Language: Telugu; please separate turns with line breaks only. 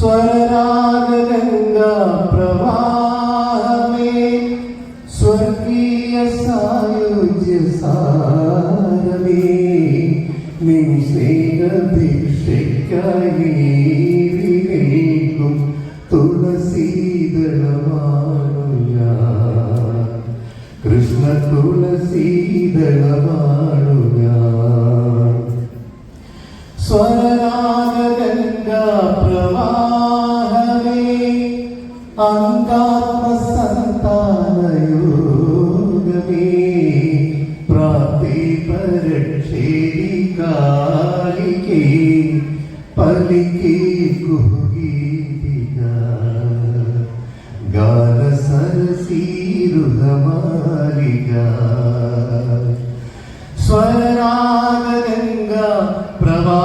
സ്വരരാഗരംഗ പ്രവാഹമേ സ്വർഗീയ സായുജ്യ സാരമേ നിമിഷേക ദീക്ഷയ്ക്കായി అంగాత్మ సంతానయోగమే. ప్రాప్తి పరక్షేది కాలికి. పలికి కుహీదిగా గాన సరసీ స్వరాగంగా ప్రవా